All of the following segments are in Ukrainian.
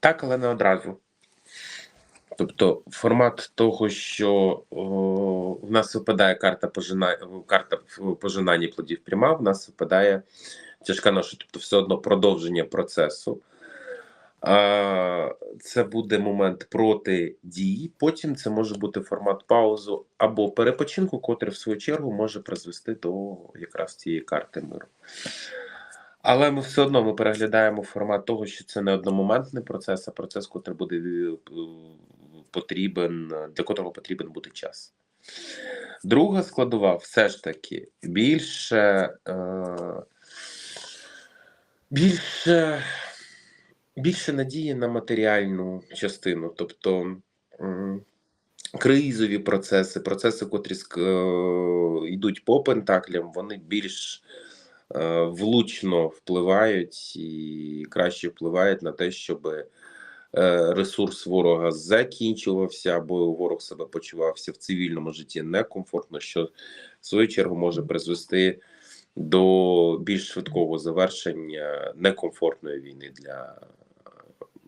Так, але не одразу. Тобто, формат того, що о, в нас випадає карта пожина... карта в пожинанні плодів пряма, в нас випадає тяжка ноша, тобто все одно продовження процесу. А, це буде момент протидії, потім це може бути формат паузу або перепочинку, котрий в свою чергу може призвести до якраз цієї карти миру. Але ми все одно ми переглядаємо формат того, що це не одномоментний процес, а процес, котрий буде е, потрібен, для котрого потрібен буде час. Друга складова все ж таки більше, е, більше, більше надії на матеріальну частину, тобто кризові процеси, процеси, котрі е, йдуть по пентаклям, вони більш влучно впливають і краще впливають на те, щоб е, ресурс ворога закінчувався, або ворог себе почувався в цивільному житті некомфортно, що в свою чергу може призвести до більш швидкого завершення некомфортної війни для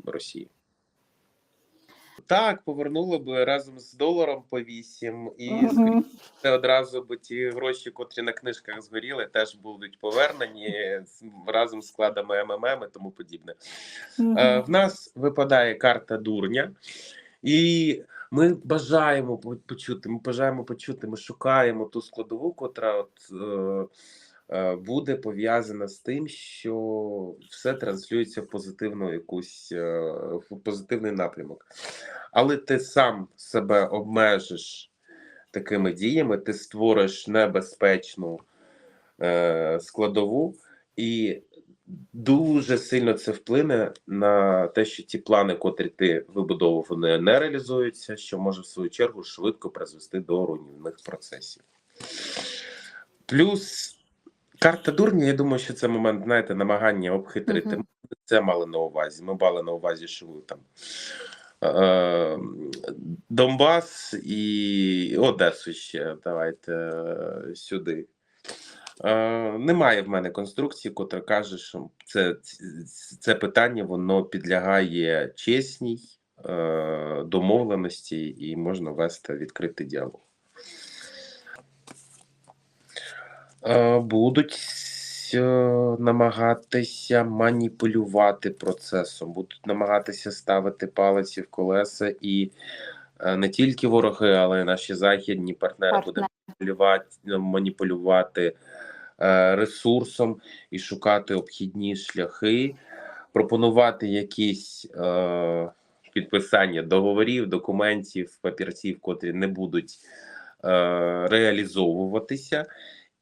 Росії. Так, повернули б разом з доларом по 8 і Мгм. це одразу б ті гроші, котрі на книжках згоріли, теж будуть повернені разом з складами МММ і тому подібне. Е, в нас випадає карта дурня, і ми бажаємо почути. Ми бажаємо почути. Ми шукаємо ту складову, котра от, е, буде пов'язана з тим, що все транслюється в позитивну якусь е, в позитивний напрямок. Але ти сам себе обмежиш такими діями, ти створиш небезпечну е, складову, і дуже сильно це вплине на те, що ті плани, котрі ти вибудовував, вони не реалізуються, що може в свою чергу швидко призвести до руйнівних процесів. Плюс карта дурня, я думаю, що це момент, знаєте, намагання обхитрити. Мгм. Ми Це мали на увазі. Ми мали на увазі, що ви там. е, Донбас і Одесу ще давайте е, сюди. Е, немає в мене конструкції, котра каже, що це, це питання воно підлягає чесній е, домовленості і можна вести відкритий діалог. Е, будуть е, намагатися маніпулювати процесом, будуть намагатися ставити палиці в колеса і е, не тільки вороги, але й наші західні партнери будуть маніпулювати, маніпулювати е, ресурсом і шукати обхідні шляхи, пропонувати якісь е, підписання договорів, документів, папірців, котрі не будуть е, реалізовуватися.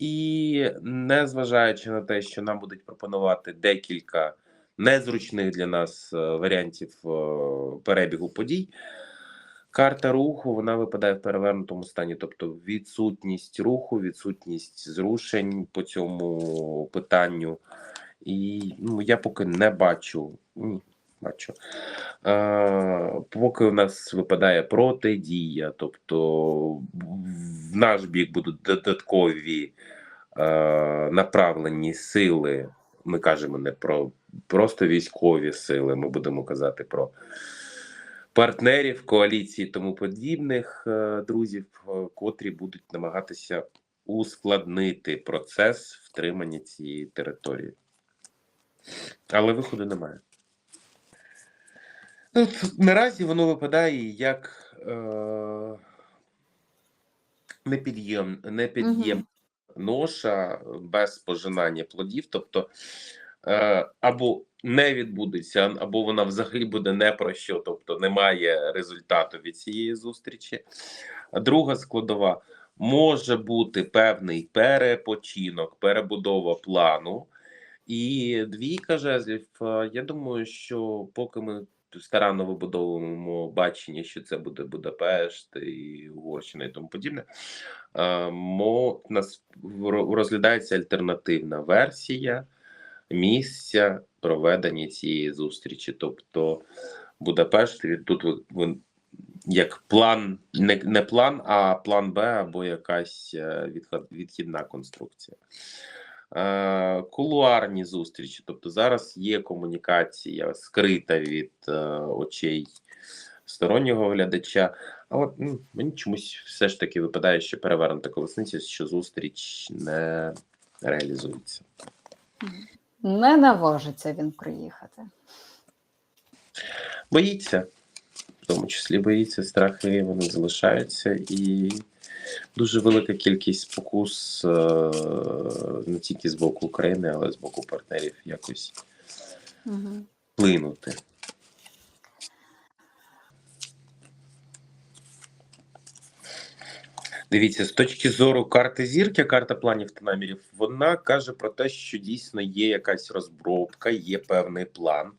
І незважаючи на те, що нам будуть пропонувати декілька незручних для нас е, варіантів е, перебігу подій, карта руху вона випадає в перевернутому стані, тобто відсутність руху, відсутність зрушень по цьому питанню. І ну, я поки не бачу. Бачу. Е, поки у нас випадає протидія, тобто в наш бік будуть додаткові е, направлені сили. Ми кажемо не про просто військові сили, ми будемо казати про партнерів, коаліції тому подібних е, друзів, е, котрі будуть намагатися ускладнити процес втримання цієї території. Але виходу немає. Ну, т- наразі воно випадає як е, непід'єм, непід'єм ноша без пожинання плодів, тобто е, або не відбудеться, або вона взагалі буде не про що, тобто немає результату від цієї зустрічі. А друга складова може бути певний перепочинок, перебудова плану. І двійка жезлів, е, я думаю, що поки ми старанно вибудовуємо бачення, що це буде Будапешт і Угорщина і тому подібне, мо, нас розглядається альтернативна версія місця проведення цієї зустрічі. Тобто Будапешт тут ви- як план, не, не план, а план Б або якась е, відхідна конструкція. Е, кулуарні зустрічі. Тобто зараз є комунікація скрита від е, очей стороннього глядача. Але ну, мені чомусь все ж таки випадає, що перевернута колесниця, що зустріч не реалізується. Не наважиться він приїхати. Боїться, в тому числі боїться, страхи вони залишаються, і дуже велика кількість спокус е, не тільки з боку України, але з боку партнерів якось Угу. вплинути. Дивіться, з точки зору карти зірки, карта планів та намірів, вона каже про те, що дійсно є якась розробка, є певний план.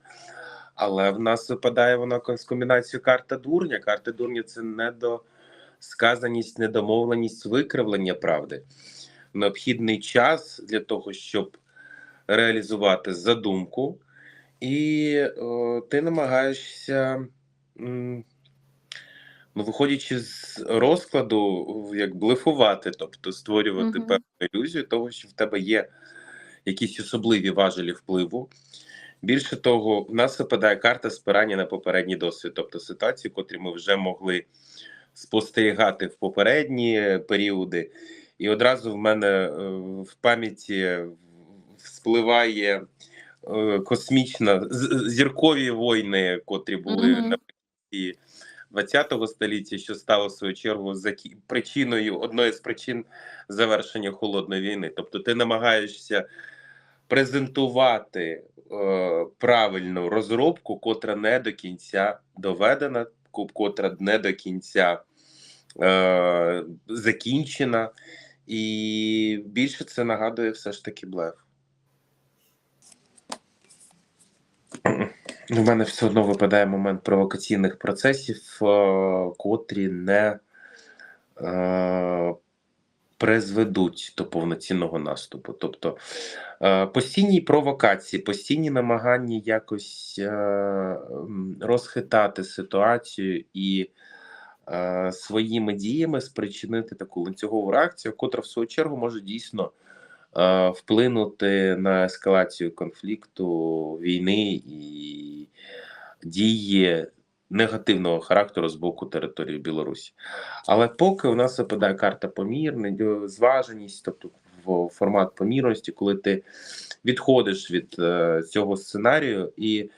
Але в нас випадає вона з комбінацією карта дурня. Карта дурня це недосказаність, недомовленість, викривлення правди. Необхідний час для того, щоб реалізувати задумку, і о, ти намагаєшся. Ну, виходячи з розкладу, як блефувати, тобто створювати Мгм. певну ілюзію того, що в тебе є якісь особливі важелі впливу. Більше того, в нас випадає карта спирання на попередній досвід, тобто ситуації, котрі ми вже могли спостерігати в попередні періоди. І одразу в мене е, в пам'яті вспливає е, космічна зіркові війни, котрі були Мгм. наприкінці 20-го століття, що стало в свою чергу закі- причиною одної з причин завершення холодної війни. Тобто, ти намагаєшся презентувати е, правильну розробку, котра не до кінця доведена, котра не до кінця е, закінчена, і більше це нагадує все ж таки блеф. У мене все одно випадає момент провокаційних процесів, е, котрі не е, призведуть до повноцінного наступу. Тобто е, постійні провокації, постійні намагання якось е, розхитати ситуацію і е, своїми діями спричинити таку ланцюгову реакцію, котра в свою чергу може дійсно вплинути на ескалацію конфлікту, війни і дії негативного характеру з боку території Білорусі. Але поки у нас випадає карта помірність, зваженість, тобто в формат помірності, коли ти відходиш від е, цього сценарію і.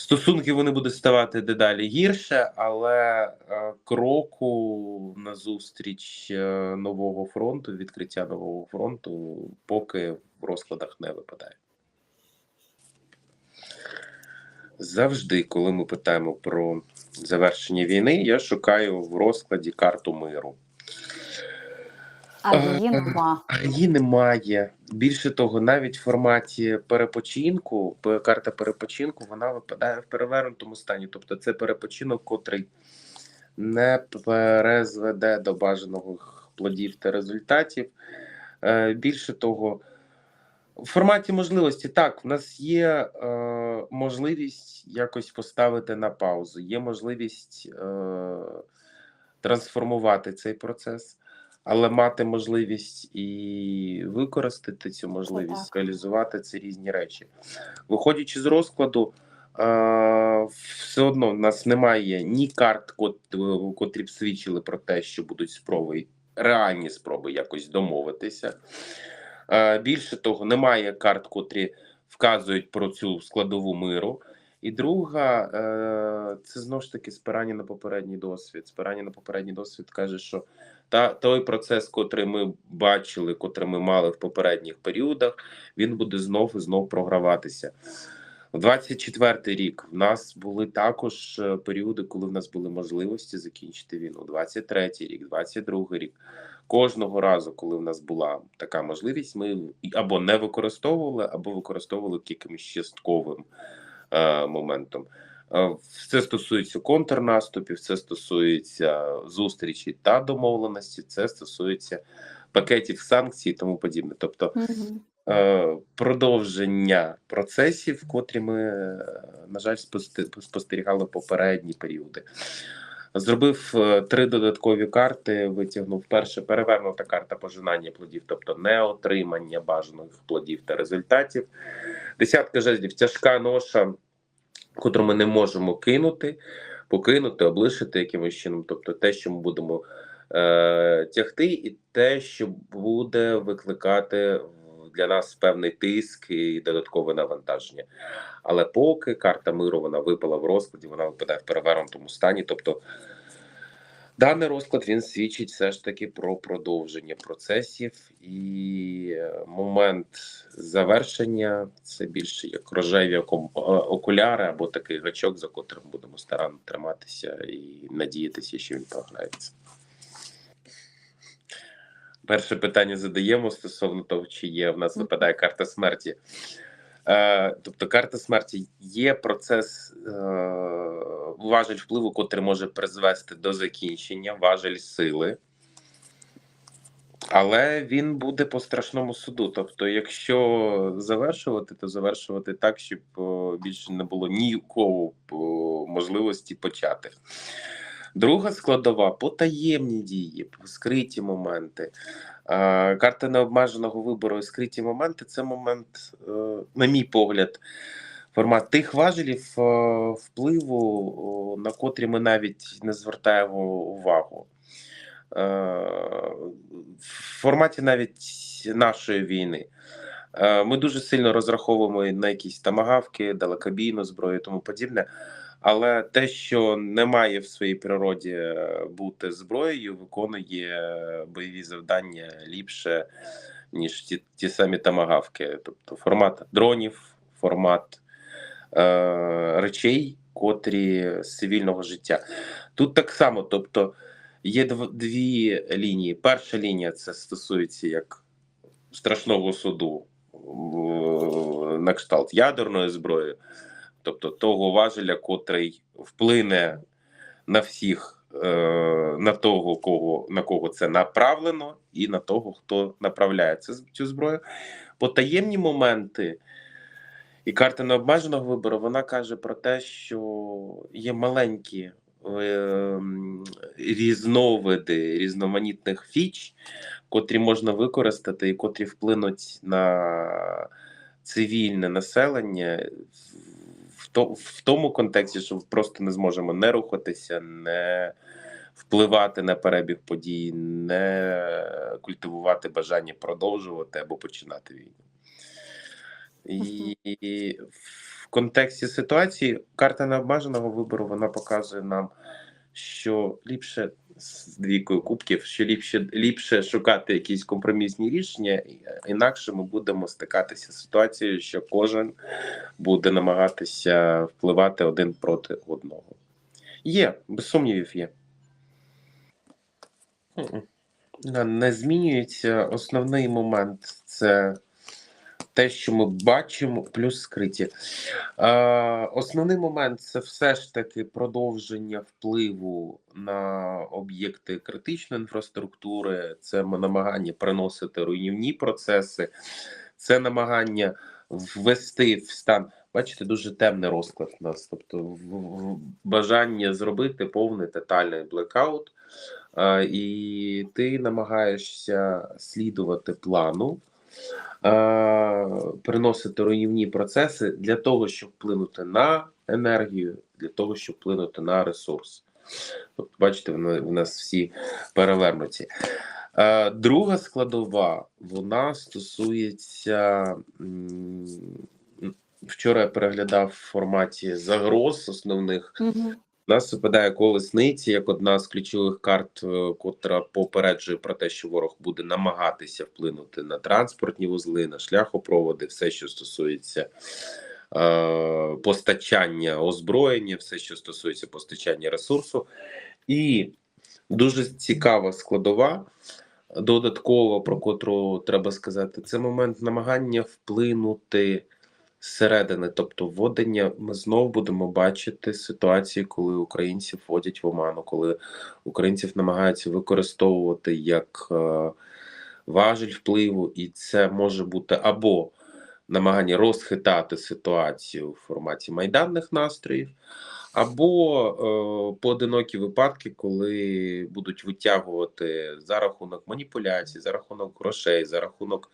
Стосунки вони будуть ставати дедалі гірше, але е, кроку назустріч е, нового фронту, відкриття нового фронту, поки в розкладах не випадає. Завжди, коли ми питаємо про завершення війни, я шукаю в розкладі карту миру. А Е, її нема. А її немає. Більше того, навіть в форматі перепочинку, карта перепочинку, вона випадає в перевернутому стані. Тобто це перепочинок, котрий не перезведе до бажаних плодів та результатів. Е, Більше того, в форматі можливості так, в нас є е, можливість якось поставити на паузу, є можливість е, трансформувати цей процес, але мати можливість і використати цю можливість, реалізувати це різні речі. Виходячи з розкладу, е, все одно в нас немає ні карт, котрі б свідчили про те, що будуть спроби, реальні спроби якось домовитися. Е, Більше того, немає карт, котрі вказують про цю складову миру. І друга, е, це знову ж таки спирання на попередній досвід. Спирання на попередній досвід каже, що та той процес, котрий ми бачили, котрий ми мали в попередніх періодах, він буде знов і знов програватися. 24 рік в нас були також е, періоди, коли в нас були можливості закінчити війну. 23 рік, 22 рік. Кожного разу, коли в нас була така можливість, ми або не використовували, або використовували якимось частковим е, моментом. Е, Це стосується контрнаступів, це стосується зустрічі та домовленості, це стосується пакетів санкцій і тому подібне. Тобто Мгм. Е, продовження процесів, котрі ми, е, на жаль, спосте- спостерігали попередні періоди. Зробив е, три додаткові карти, витягнув перше перевернута карта пожинання плодів, тобто не отримання бажаних плодів та результатів. Десятка жезлів тяжка ноша, котру ми не можемо кинути, покинути, облишити якимось чином. Тобто те, що ми будемо е, тягти, і те, що буде викликати в- для нас певний тиск і додаткове навантаження. Але поки карта миру вона випала в розкладі, вона випадає в перевернутому стані. Тобто даний розклад він свідчить все ж таки про продовження процесів і е, момент завершення це більше як рожеві е, окуляри або такий гачок, за котрим будемо старанно триматися і надіятися, що він програється. Перше питання задаємо стосовно того, чи є в нас випадає карта смерті. Е, тобто, карта смерті є процес е, важель впливу, котрий може призвести до закінчення, важель сили. Але він буде по страшному суду. Тобто, якщо завершувати, то завершувати так, щоб о, більше не було ніякого о, можливості почати. Друга складова потаємні дії, скриті моменти. Карта необмеженого вибору і скриті моменти це момент, е, на мій погляд, формат тих важелів е, впливу, на котрі ми навіть не звертаємо увагу. Е, В форматі навіть нашої війни. Ми дуже сильно розраховуємо на якісь тамагавки, далекобійну зброю і тому подібне. Але те, що не має в своїй природі е, бути зброєю, виконує бойові завдання ліпше, ніж ті, ті самі тамагавки. Тобто формат дронів, формат е, речей, котрі з цивільного життя. Тут так само, тобто є дв- дві лінії. Перша лінія це стосується як страшного суду на кшталт ядерної зброї, тобто того важеля, котрий вплине на всіх, е, на того, кого на кого це направлено, і на того, хто направляє це, цю зброю. Потаємні моменти. І карта необмеженого вибору вона каже про те, що є маленькі е, різновиди різноманітних фіч, котрі можна використати і котрі вплинуть на цивільне населення в, то, в тому контексті, що просто не зможемо не рухатися, не впливати на перебіг подій, не культивувати бажання продовжувати або починати війну. І в контексті ситуації карта необмеженого вибору вона показує нам, що ліпше з двійкою кубків, що ліпше ліпше шукати якісь компромісні рішення, інакше ми будемо стикатися з ситуацією, що кожен буде намагатися впливати один проти одного. Є, без сумнівів, є. Не змінюється основний момент це те, що ми бачимо, плюс скриті. Е, основний момент це все ж таки продовження впливу на об'єкти критичної інфраструктури, це намагання приносити руйнівні процеси, це намагання ввести в стан. Бачите, дуже темний розклад у нас, тобто бажання зробити повний тотальний блекаут, е, і ти намагаєшся слідувати плану, приносити руйнівні процеси для того, щоб вплинути на енергію, для того, щоб вплинути на ресурс. Тобто, бачите, в нас всі перевернуті. Е, друга складова вона стосується. Вчора я переглядав в форматі загроз основних. Угу. Нас випадає колесниці як одна з ключових карт, е, котра попереджує про те, що ворог буде намагатися вплинути на транспортні вузли, на шляхопроводи, все, що стосується е, постачання озброєння, все, що стосується постачання ресурсу. І дуже цікава складова, додаткова, про котру треба сказати, це момент намагання вплинути зсередини, тобто вводення, ми знову будемо бачити ситуації, коли українців вводять в оману, коли українців намагаються використовувати як е, важіль впливу, і це може бути або намагання розхитати ситуацію в форматі майданних настроїв, або е, поодинокі випадки, коли будуть витягувати за рахунок маніпуляцій, за рахунок грошей, за рахунок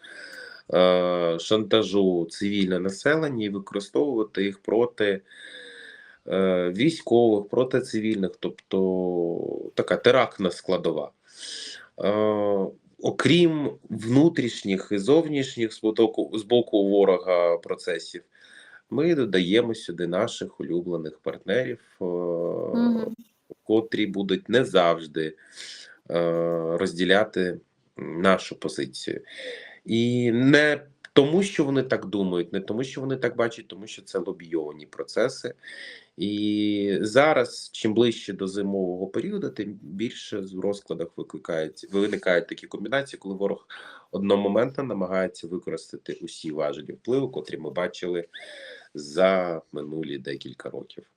шантажу цивільне населення і використовувати їх проти е, військових, проти цивільних, тобто така терактна складова. Е, окрім внутрішніх і зовнішніх з боку, ворога процесів, ми додаємо сюди наших улюблених партнерів, е, Мгм. котрі будуть не завжди е, розділяти нашу позицію. І не тому, що вони так думають, не тому, що вони так бачать, тому що це лобійовані процеси. І зараз, чим ближче до зимового періоду, тим більше в розкладах викликають виникають такі комбінації, коли ворог одномоментно намагається використати усі важелі впливу, котрі ми бачили за минулі декілька років.